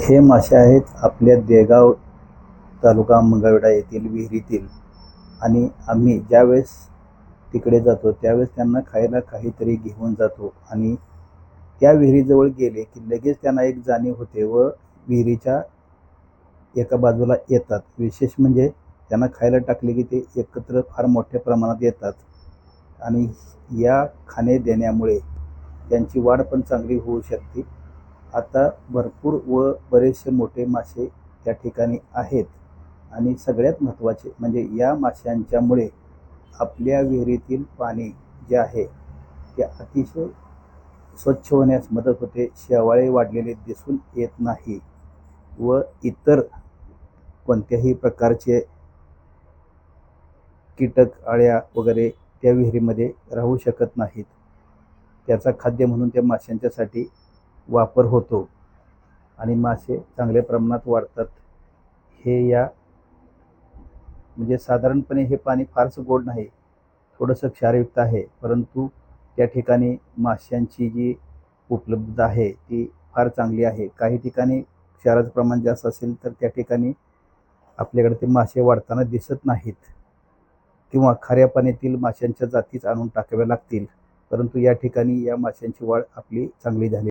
हे मासे आहेत आपल्या देगाव तालुका मंगळवेढा येथील विहिरीतील. आणि आम्ही ज्यावेळेस तिकडे जातो त्यावेळेस त्यांना खायला काहीतरी घेऊन जातो. आणि त्या विहिरीजवळ गेले की लगेच त्यांना एक जाणीव होते व विहिरीच्या एका बाजूला येतात. विशेष म्हणजे त्यांना खायला टाकले की ते एकत्र फार मोठ्या प्रमाणात येतात. आणि या खाणे देण्यामुळे त्यांची वाढ पण चांगली होऊ शकते. आता भरपूर व बरेचसे मोठे मासे त्या ठिकाणी आहेत. आणि सगळ्यात महत्त्वाचे म्हणजे या माशांच्यामुळे आपल्या विहिरीतील पाणी जे आहे ते अतिशय स्वच्छ होण्यास मदत होते. शेवाळे वाढलेले दिसून येत नाही व इतर कोणत्याही प्रकारचे कीटक अळ्या वगैरे त्या विहिरीमध्ये राहू शकत नाहीत. त्याचा खाद्य म्हणून त्या माशांच्यासाठी वापर होतो. आणि मासे चांगल्या प्रमाणात वाढतात. हे या म्हणजे साधारणपणे हे पाणी फारसं गोड नाही थोडंसं क्षारयुक्त आहे. परंतु त्या ठिकाणी माशांची जी उपलब्धता आहे ती फार चांगली आहे. काही ठिकाणी क्षाराचं प्रमाण जास्त असेल तर त्या ठिकाणी आपल्याकडे ते मासे वाढताना दिसत नाहीत. किंवा खाऱ्या पाण्यातील माशांच्या जातीच आणून टाकाव्या लागतील. परंतु या ठिकाणी या माशांची वाढ आपली चांगली झाली.